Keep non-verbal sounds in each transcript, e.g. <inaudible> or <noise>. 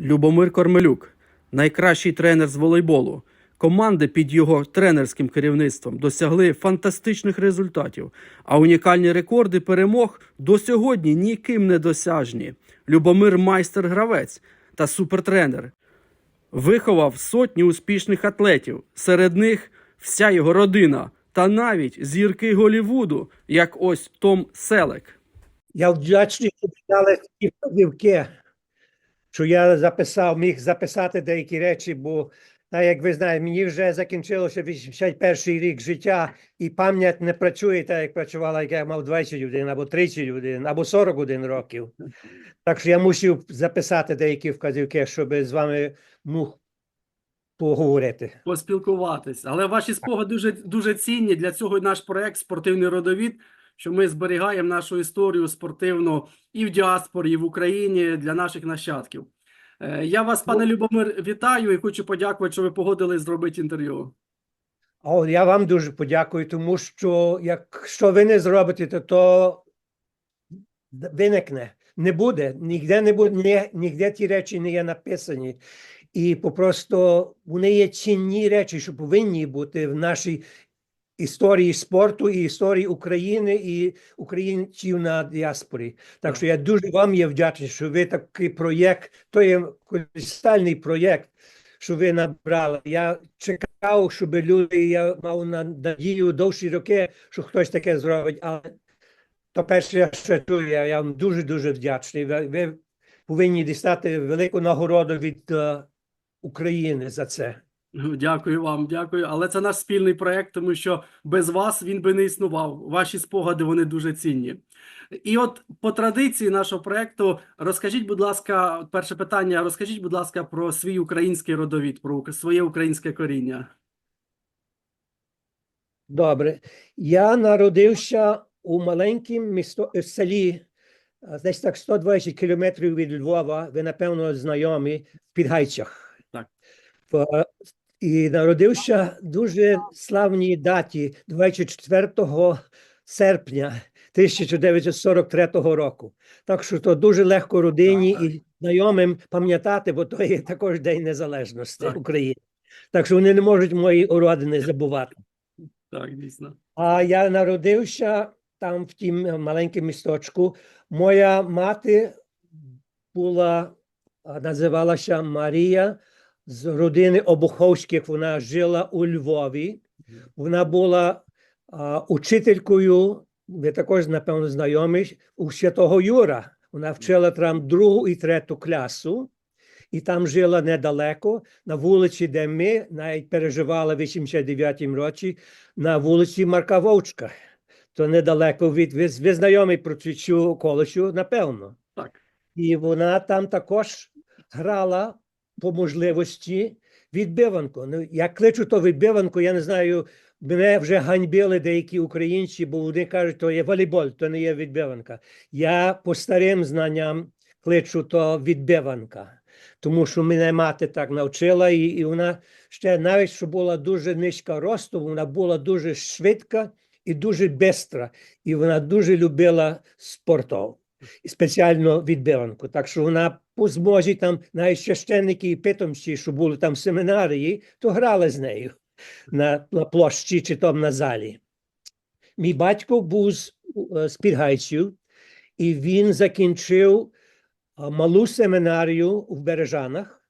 Любомир Кормелюк, найкращий тренер з волейболу. Команди під його тренерським керівництвом досягли фантастичних результатів, а унікальні рекорди перемог до сьогодні ніким не досяжні. Любомир майстер-гравець та супертренер. Виховав сотні успішних атлетів, серед них вся його родина, та навіть зірки Голівуду, як ось Том Селек. Я вдячний, що дали ті вказівки, що я записав, міг записати деякі речі, бо, як ви знаєте, мені вже закінчилося 81 рік життя, і пам'ять не працює так, як працювала, як я мав 21, або 31, або 41 років. Так що я мусив записати деякі вказівки, щоб з вами мог поговорити. поспілкуватись. Але ваші спогади дуже, дуже цінні. Для цього і наш проект Спортивний родовід, що ми зберігаємо нашу історію спортивну і в діаспорі, і в Україні для наших нащадків. Е, Я вас, пане Любомир, вітаю і хочу подякувати, що ви погодились зробити інтерв'ю. О, я вам дуже подякую, тому що якщо ви не зробите, то то виникне. Не буде, ніде не буде, ні, ніде ті речі не є написані. І попросту вони є цінні речі, що повинні бути в нашій історії спорту і історії України і українців на діаспорі. Так що я дуже вам є вдячний, що ви такий проєкт, то є колосальний проєкт, що ви набрали. Я чекав, щоб люди, я мав надію довші роки, що хтось таке зробить, але то перше, я ще чую, я, вам дуже-дуже вдячний. Ви, ви повинні дістати велику нагороду від е, України за це. Дякую вам, дякую. Але це наш спільний проект, тому що без вас він би не існував. Ваші спогади вони дуже цінні. І от по традиції нашого проекту розкажіть, будь ласка, перше питання: розкажіть, будь ласка, про свій український родовід, про своє українське коріння. Добре. Я народився у маленькому місто, е, селі, а, десь так 120 кілометрів від Львова. Ви, напевно, знайомі в Підгайцях. Так. В- І народився дуже славній даті 24 серпня 1943 року. Так що то дуже легко родині Так, так. і знайомим пам'ятати, бо то є також День Незалежності Так. України. Так що вони не можуть мої уродини забувати. Так, дійсно. А я народився там в тім маленькому місточку. Моя мати була, називалася Марія з родини Обуховських. Вона жила у Львові. Вона була а, учителькою, ви також, напевно, знайомі, у Святого Юра. Вона вчила там другу і третю класу. І там жила недалеко, на вулиці, де ми навіть переживали в 89-му році, на вулиці Марка Вовчка. То недалеко від ви, ви знайомі про цю- колешу, напевно. Так. І вона там також грала по можливості відбиванку. Ну, я кличу то відбиванку, я не знаю, мене вже ганьбили деякі українці, бо вони кажуть, то є волейбол, то не є відбиванка. Я по старим знанням кличу то відбиванка. Тому що мене мати так навчила, і, і вона ще навіть що була дуже низька росту, вона була дуже швидка і дуже бистра. І вона дуже любила спортов, і спеціально відбиванку. Так що вона по змозі там навіть священники і питомці, що були там семінарії, то грали з нею на, на площі чи там на залі. Мій батько був з, е, з Підгайців, і він закінчив малу семінарію в Бережанах,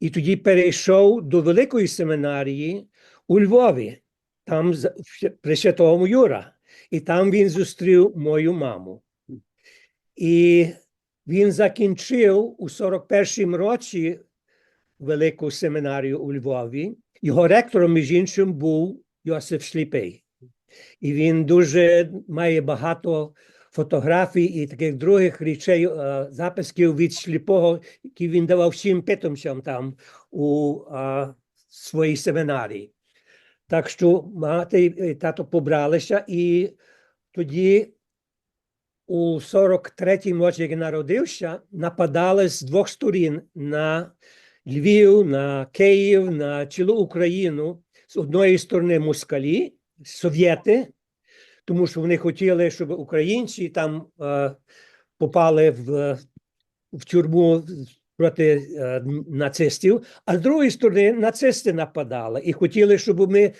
і тоді перейшов до великої семінарії у Львові, там при Святому Юра. І там він зустрів мою маму. І він закінчив у 41-му році велику семінарію у Львові. Його ректором, між іншим, був Йосиф Сліпий. І він дуже має багато фотографій і таких других речей, е, записків від сліпого, які він давав всім питомцям там у е, своїй семінарії. Так що мати і тато побралися, і тоді у 43-му році, як я народився, нападали з двох сторін на Львів, на Київ, на цілу Україну. З одної сторони москалі, совєти, тому що вони хотіли, щоб українці там е, попали в, в тюрму проти е, нацистів, а з другої сторони нацисти нападали і хотіли, щоб ми,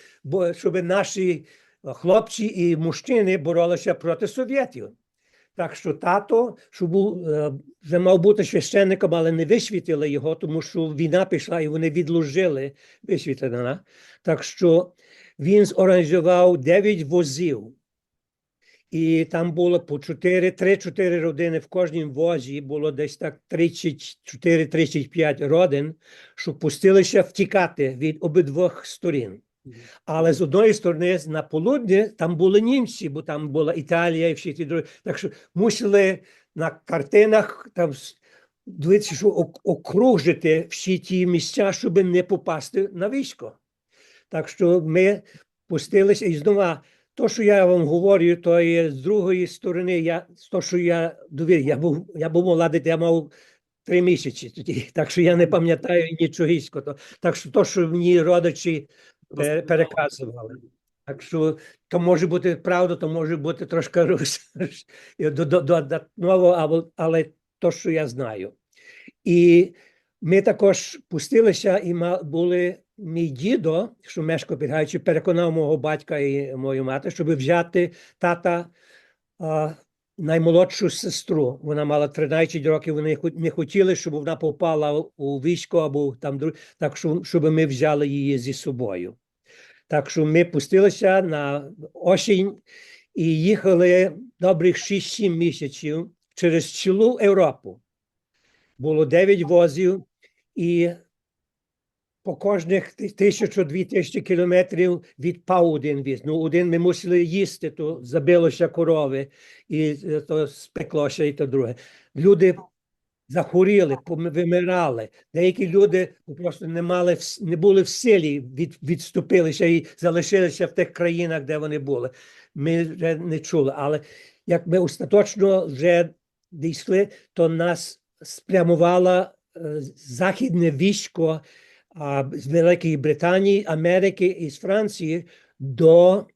щоб наші хлопці і мужчини боролися проти совєтів. Так що тато, що був е, вже мав бути священником, але не висвітили його, тому що війна пішла і вони відложили висвітлена. Так що він зорганізував 9 возів. І там було по 4, 3-4 родини в кожній возі, було десь так 34-35 родин, що пустилися втікати від обидвох сторін. Але з одної сторони, на полудні там були німці, бо там була Італія і всі ті другі. Так що мусили на картинах там дивитися, що окружити всі ті місця, щоб не попасти на військо. Так що ми пустилися і знову. То, що я вам говорю, то є з другої сторони, я, то, що я довір, я був, я був молодий, я мав три місяці тоді, так що я не пам'ятаю нічогісько. Так що то, що мені родичі пе- переказували. Так що то може бути правда, то може бути трошки рус, до- додатково, або- але то, що я знаю. І ми також пустилися і ма- були мій дідо, що мешкав під переконав мого батька і мою мати, щоб взяти тата наймолодшу сестру. Вона мала 13 років. Вони не хотіли, щоб вона попала у військо або там так що щоб ми взяли її зі собою. Так що ми пустилися на осінь і їхали добрих 6-7 місяців через цілу Європу. Було 9 возів, і по кожних тисячу-дві тисячі кілометрів відпав один віз. Ну, один ми мусили їсти, то забилося корови, і е, то спеклося, і то друге. Люди захворіли, вимирали. Деякі люди просто не мали не були в силі, від, відступилися і залишилися в тих країнах, де вони були. Ми вже не чули. Але як ми остаточно вже дійшли, то нас спрямувало е, західне військо з Великої Британії, Америки і з Франції до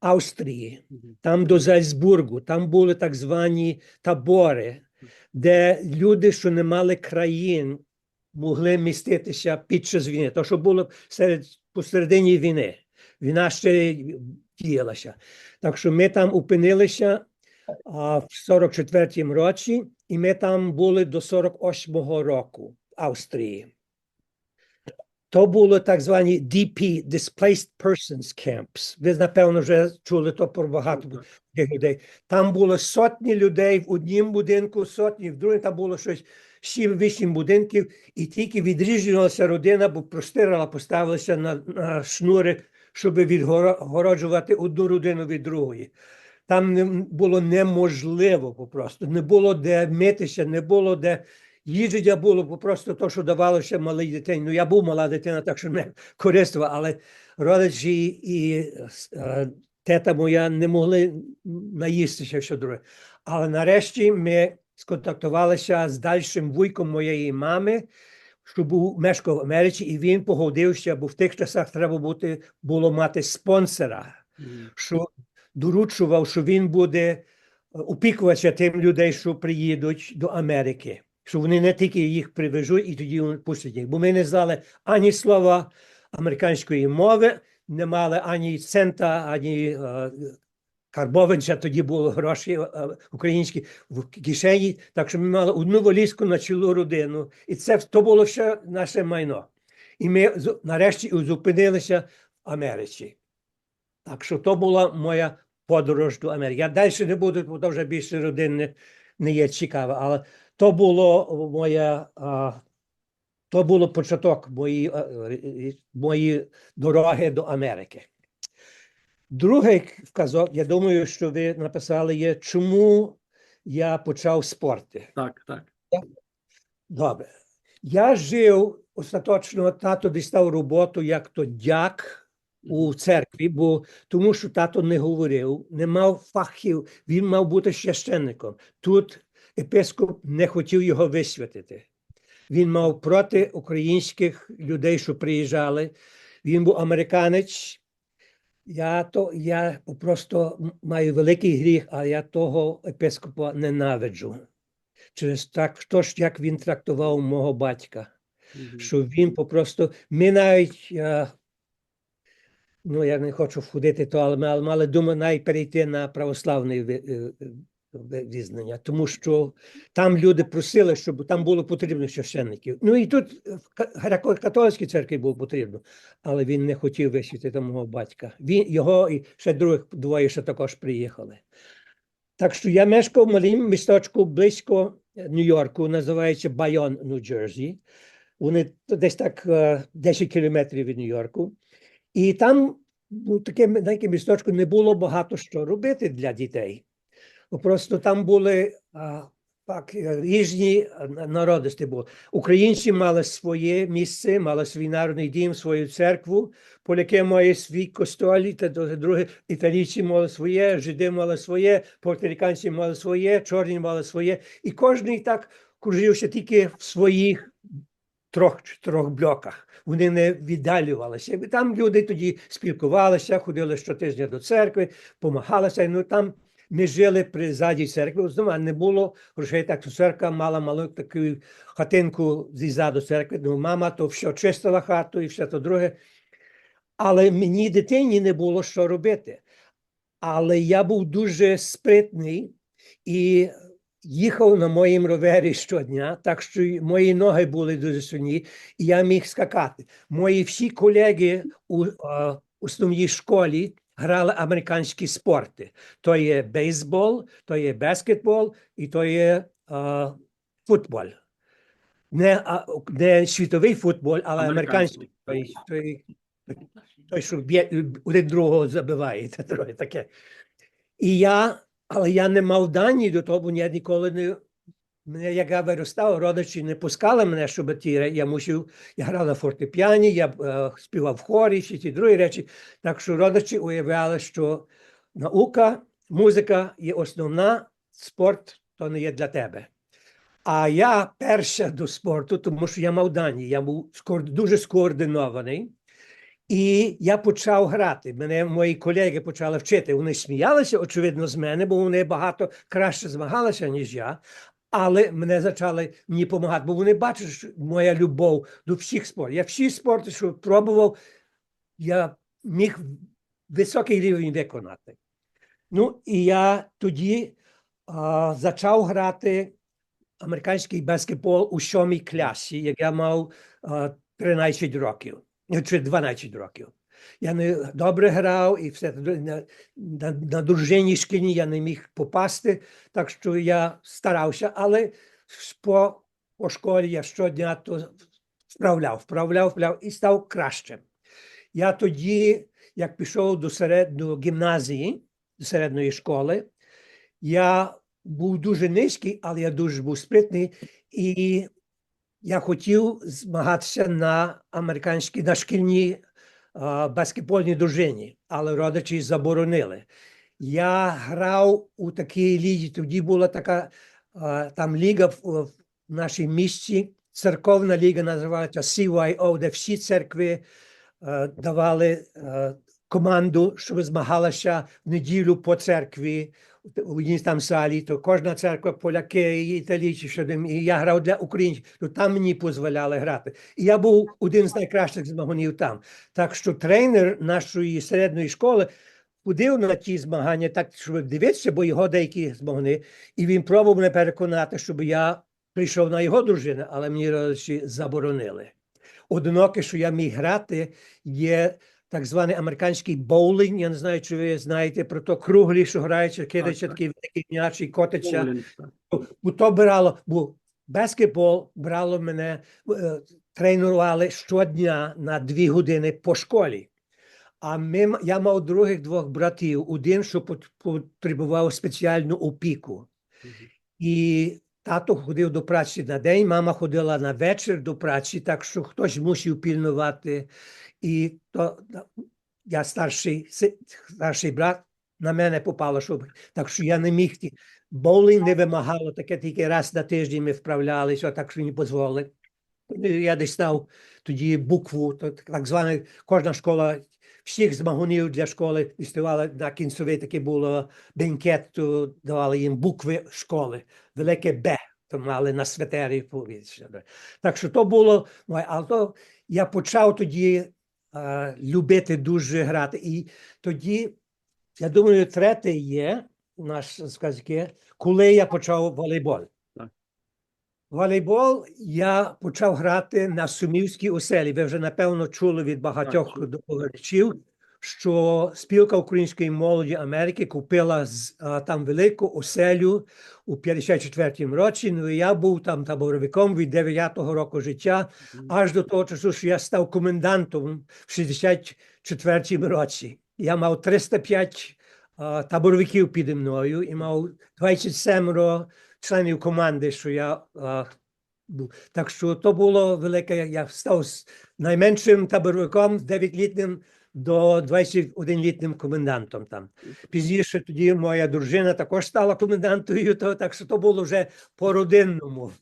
Австрії, там до Зальцбургу, там були так звані табори, де люди, що не мали країн, могли міститися під час війни. То, що було серед, посередині війни. Війна ще діялася. Так що ми там опинилися а, в 44-му році, і ми там були до 48-го року в Австрії. То було так звані DP, Displaced Persons Camps. Ви, напевно, вже чули то про багато людей. Там було сотні людей в однім будинку, сотні в другому, там було щось 7-8 будинків, і тільки відріжувалася родина, бо простирала, поставилася на, на шнури, щоб відгороджувати одну родину від другої. Там не було неможливо попросту, не було де митися, не було де їждження було попросту то, що давалося малій дитині. Ну, я був мала дитина, так що не користував, але родичі і е, тета моя не могли наїстися все друге. Але нарешті ми сконтактувалися з дальшим вуйком моєї мами, що був мешкав в Америці, і він погодився, бо в тих часах треба бути, було мати спонсора, що доручував, що він буде е, опікуватися тим людей, що приїдуть до Америки. Що вони не тільки їх привезуть і тоді пустять їх. Бо ми не знали ані слова американської мови, не мали ані цента, ані е, карбованця, тоді були гроші е, українські в кишені. Так що ми мали одну волізку на цілу родину. І це то було ще наше майно. І ми нарешті зупинилися в Америці. Так що то була моя подорож до Америки. Я далі не буду, бо то вже більше родин не є цікаво, але то було моя, то було початок моєї, а, е, дороги до Америки. Другий вказок, я думаю, що ви написали, є, чому я почав спорти. Так, так. Добре. Я жив остаточно, тато дістав роботу як то дяк у церкві, бо тому що тато не говорив, не мав фахів, він мав бути священником. Тут епископ не хотів його висвятити. Він мав проти українських людей, що приїжджали. Він був американець. Я то я просто маю великий гріх, а я того епископа ненавиджу. через так, то ж, як він трактував мого батька. Що він попросту, ми навіть, е, ну я не хочу входити то, але мали думаю навіть перейти на православне е, е, визнання, тому що там люди просили, щоб там було потрібно священників. Ну і тут в ка- греко-католицькій церкві було потрібно, але він не хотів висвітити мого батька. Він його і ще других двоє ще також приїхали. Так що я мешкав в малім місточку близько е, Нью-Йорку, називається Байон, Нью-Джерсі. Вони десь так е, 10 кілометрів від Нью-Йорку. І там ну, таке маленьке місточко не було багато що робити для дітей. Бо Просто там були а, так, е, різні е, народності. Були. Українці мали своє місце, мали свій народний дім, свою церкву. Поляки мають свій костолі, та друге італійці мали своє, жиди мали своє, портариканці мали своє, чорні мали своє. І кожен так кружився тільки в своїх трьох трьох блоках. Вони не віддалювалися. Там люди тоді спілкувалися, ходили щотижня до церкви, помагалися. Ну там ми жили при заді церкви. Знову не було грошей, так що церква мала малу таку хатинку зі заду церкви. Ну, мама то все чистила хату і все то друге. Але мені дитині не було що робити. Але я був дуже спритний і їхав на моїм ровері щодня, так що мої ноги були дуже сильні, і я міг скакати. Мої всі колеги у основній школі грали американські спорти. То є бейсбол, то є баскетбол і то є е, футбол. Не, а, не світовий футбол, але американський. Американський. Той, той, той, що б'є, один другого забиває, <laughs> це таке. І я, але я не мав дані до того, бо я ніколи не. Мене, як я виростав, родичі не пускали мене, щоб ті я мусив, я грав на фортепіані, я е, співав в хорі, всі ті другі речі. Так що родичі уявляли, що наука, музика є основна, спорт то не є для тебе. А я перша до спорту, тому що я мав дані, я був дуже скоординований. І я почав грати. Мене мої колеги почали вчити. Вони сміялися, очевидно, з мене, бо вони багато краще змагалися, ніж я. Але мене почали мені допомагати, бо вони бачать, що моя любов до всіх спортів. Я всі спорти, що пробував, я міг високий рівень виконати. Ну, і я тоді почав грати американський баскетбол у сьомій класі, як я мав а, 13 років чи 12 років. Я не добре грав і все на, на, на дружині шкільні я не міг попасти, так що я старався, але по, по школі я щодня то вправляв, вправляв, вправляв і став кращим. Я тоді, як пішов до серед, до гімназії, до середньої школи, я був дуже низький, але я дуже був спритний, і я хотів змагатися на американській на шкільній баскетбольній дружині, але родичі заборонили. Я грав у такій лігі. Тоді була така а, там ліга в, нашій місті, церковна ліга називається CYO, де всі церкви е, давали е, команду, щоб змагалася в неділю по церкві у одній там залі, то кожна церква поляки італійці, що і я грав для українців, то там мені дозволяли грати. І я був один з найкращих змагунів там. Так що тренер нашої середньої школи ходив на ті змагання, так щоб дивитися, бо його деякі змагуни, і він пробував мене переконати, щоб я прийшов на його дружину, але мені родичі заборонили. Одиноке, що я міг грати, є так званий американський боулінг. Я не знаю, чи ви знаєте про то круглі, що кидаються так. такий великий м'яч і так. Бо то брало, бо баскетбол брало мене, е, тренували щодня на дві години по школі. А ми, я мав других двох братів, один, що потребував спеціальну опіку. І тато ходив до праці на день, мама ходила на вечір до праці, так що хтось мусив пільнувати. І то я старший, старший брат, на мене попало, щоб так що я не міг. Боулінг не вимагало, таке тільки раз на тиждень ми вправлялися, так що не дозволили. Я десь став тоді букву, то так зване, кожна школа, всіх змагунів для школи діставали на кінцевий таке було бенкет, то давали їм букви школи, велике Б. то мали на светері повітря. Так що то було, ну, але то я почав тоді е, любити дуже грати. І тоді, я думаю, третє є наш сказки, коли я почав волейбол. Волейбол я почав грати на Сумівській оселі. Ви вже напевно чули від багатьох доповідачів, що спілка української молоді Америки купила з, а, там велику оселю у 54-му році. Ну і я був там таборовиком від 9-го року життя, аж до того часу, що я став комендантом в 64-му році. Я мав 305 а, таборовиків піді мною і мав 27 членів команди, що я а, був. Так що то було велике. Я став найменшим таборовиком, 9-літнім до 21-літнім комендантом там. Пізніше тоді моя дружина також стала комендантою, то, так що то було вже по-родинному.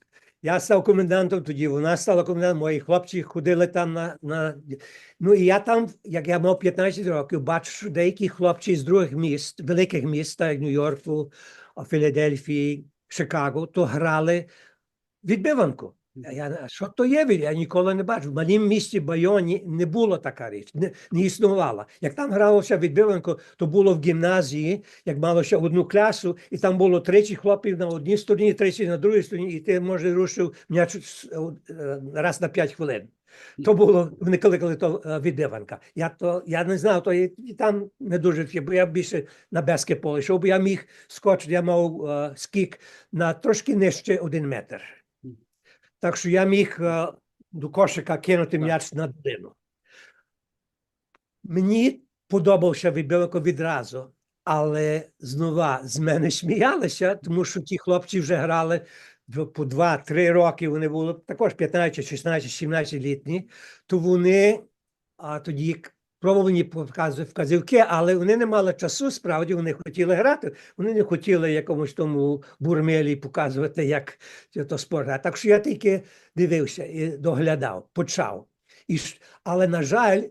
Я став комендантом, тоді вона стала комендантом, мої хлопці ходили там на, на. Ну і я там, як я мав 15 років, бачу, що деякі хлопці з других міст, великих міст, як Нью-Йорку, Філадельфії, Чикаго, то грали відбиванку. Я, що то є? від- Я ніколи не бачив. В малім місті Байоні не було така річ, не, не існувала. Як там гралося відбиванку, то було в гімназії, як мало ще одну класу, і там було 30 хлопців на одній стороні, 30 на другій стороні, і ти, може, рушив м'яч е, раз на 5 хвилин. То було, вони кликали то е, відбиванка. Я, то, я не знав, то і, і там не дуже, бо я більше на безке поле йшов, бо я міг скочити, я мав е, скік на трошки нижче один метр. Так що я міг е, до кошика кинути м'яч на долину. Мені подобався відбивок відразу, але знову з мене сміялися, тому що ті хлопці вже грали по 2-3 роки, вони були також 15, 16, 17 літні, то вони а тоді показувати вказівки, але вони не мали часу, справді вони хотіли грати, вони не хотіли якомусь тому бурмелі показувати, як то спорт. грати. Так що я тільки дивився і доглядав, почав. І, але, на жаль,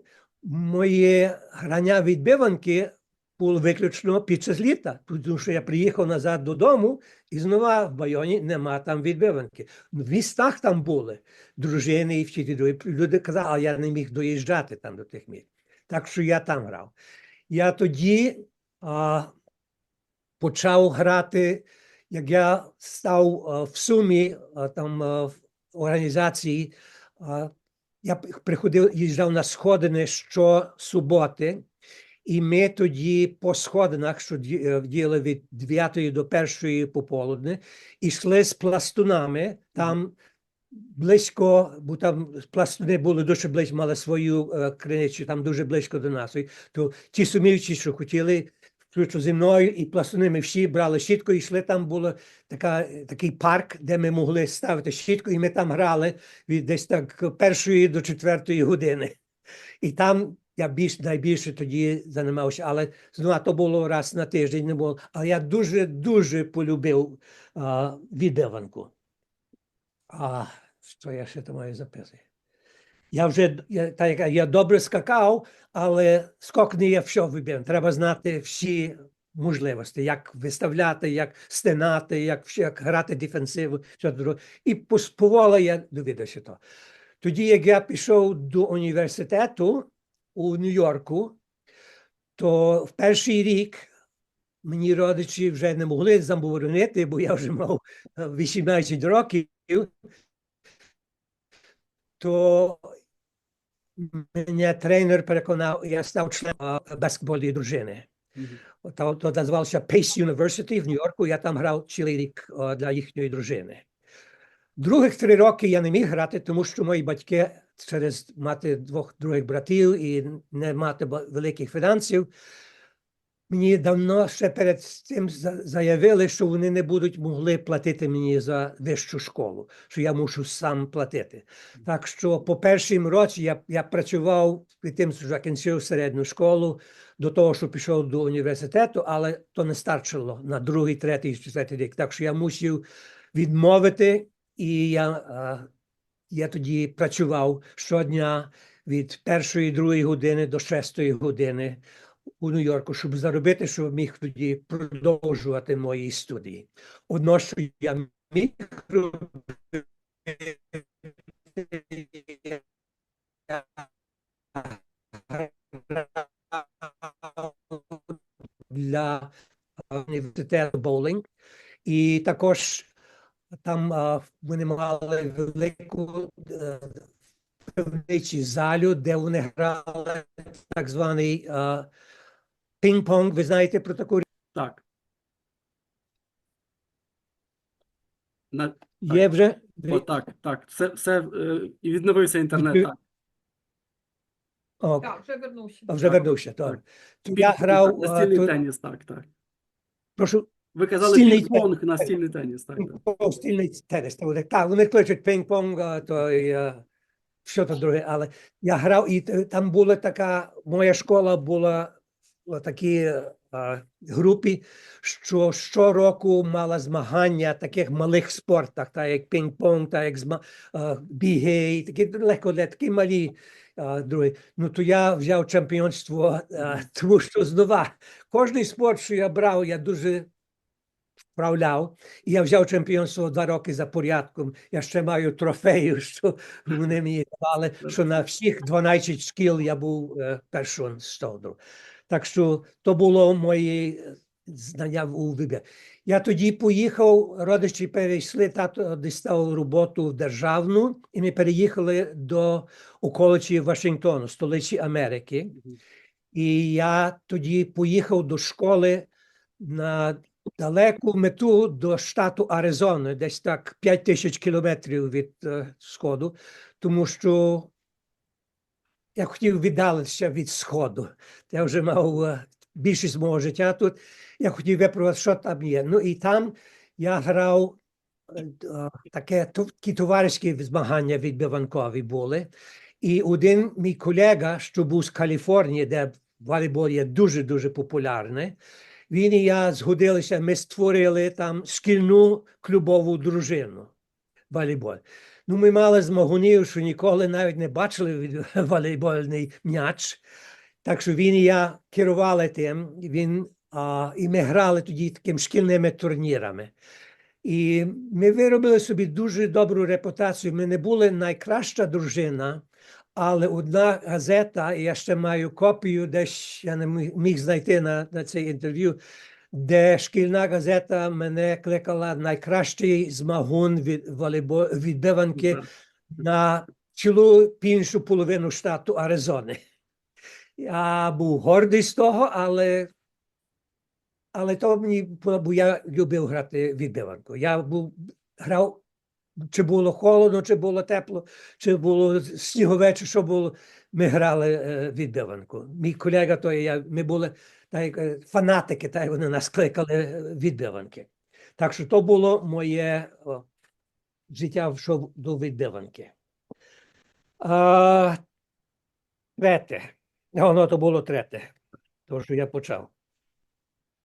моє грання відбиванки було виключно під час літа, тому що я приїхав назад додому, і знову в Байоні нема там відбиванки. В містах там були дружини і вчителі. Люди казали, а я не міг доїжджати там до тих міст. Так що я там грав. Я тоді а, почав грати, як я став а, в сумі а, там а, в організації. а, я приходив, їжджав на сходини щосуботи, і ми тоді по сходинах, що е, діяли від 9 до 1 пополудни, йшли з пластунами там близько, бо там пластуни були дуже близько, мали свою е, криницю, там дуже близько до нас. І То ті сумівці, що хотіли, включно зі мною, і пластуни ми всі брали щітку і йшли. Там було така, такий парк, де ми могли ставити щітку, і ми там грали від десь так першої до четвертої години. І там я більш найбільше тоді займався, але знову то було раз на тиждень не було. Але я дуже дуже полюбив а, відбиванку. А що я ще там маю записати? Я вже я, так, я добре скакав, але скок не є все вибір. Треба знати всі можливості, як виставляти, як стинати, як, як грати дефенсиву. І поволі я довідався то. Тоді, як я пішов до університету у Нью-Йорку, то в перший рік мені родичі вже не могли заборонити, бо я вже мав е, 18 років, то мене тренер переконав, я став членом е, баскетбольної дружини. То, то називалося Pace University в Нью-Йорку, я там грав цілий рік е, для їхньої дружини. Других три роки я не міг грати, тому що мої батьки через мати двох других братів і не мати великих фінансів. Мені давно ще перед цим за- заявили, що вони не будуть могли платити мені за вищу школу, що я мушу сам платити. Так що по першому році я, я працював під тим, що закінчив середню школу до того, що пішов до університету, але то не старчило на другий, третій, четвертий рік. Так що я мусив відмовити, і я, я тоді працював щодня від першої, другої години до шестої години у Нью-Йорку, щоб заробити, щоб міг тоді продовжувати мої студії. Одно, що я міг для е, університету боулінг. І також там а, вони мали велику виробничу залю, де вони грали так званий а, пінг-понг. Ви знаєте про таку Так. На, є вже? о, так, так. Все, все е, і відновився інтернет. Так. О, Так, вже вернувся. а вже вернувся. Так. Так. То Я грав. а, настільний то- теніс, так, так. Прошу, Ви казали Стільний пінг-понг, настільний теніс, так. так. пінг-понг, стільний теніс. та вони- Так, вони кличуть пінг-понг, а, то і, а, що то друге. Але я грав, і т- там була така, моя школа була такій а, групі, що щороку мала змагання таких малих спортах, так як пінг-понг, так як зма, біги, такі легко, такі малі. а, Другі. Ну то я взяв чемпіонство, тому що знову кожний спорт, що я брав, я дуже вправляв. І я взяв чемпіонство два роки за порядком. Я ще маю трофею, <laughs> що вони мені давали, що на всіх 12 шкіл я був е, першим з того. Так що то було моє е, знання у вибір. Я тоді поїхав, родичі перейшли, тато дістав роботу в державну, і ми переїхали до околиці Вашингтону, столиці Америки. І я тоді поїхав до школи на далеку мету до штату Аризони, десь так 5 тисяч кілометрів від е, сходу, тому що я хотів віддалитися від сходу. Я вже мав е, більшість мого життя тут. Я хотів випробувати, що там є. Ну і там я грав е, е, таке такі товариські змагання відбиванкові були. І один мій колега, що був з Каліфорнії, де волейбол є дуже-дуже популярний, він і я згодилися, ми створили там шкільну клубову дружину волейбол. Ну, ми мали змагунів, що ніколи навіть не бачили <laughs> волейбольний м'яч. Так що він і я керували тим, він, а, і ми грали тоді такими шкільними турнірами. І ми виробили собі дуже добру репутацію. Ми не були найкраща дружина, але одна газета, і я ще маю копію, десь я не міг знайти на, на це інтерв'ю, де шкільна газета мене кликала найкращий змагун від волейбол відбиванки на цілу іншу половину штату Аризони. Я був гордий з того, але, але то мені було, бо я любив грати відбиванку. Я був грав, чи було холодно, чи було тепло, чи було снігове, чи що було. Ми грали е, відбиванку. Мій колега, то я, ми були як, е, фанатики, як вони нас кликали е, відбиванки. Так що то було моє життя що до відбиванки. А, третє. Воно то було третє, то що я почав.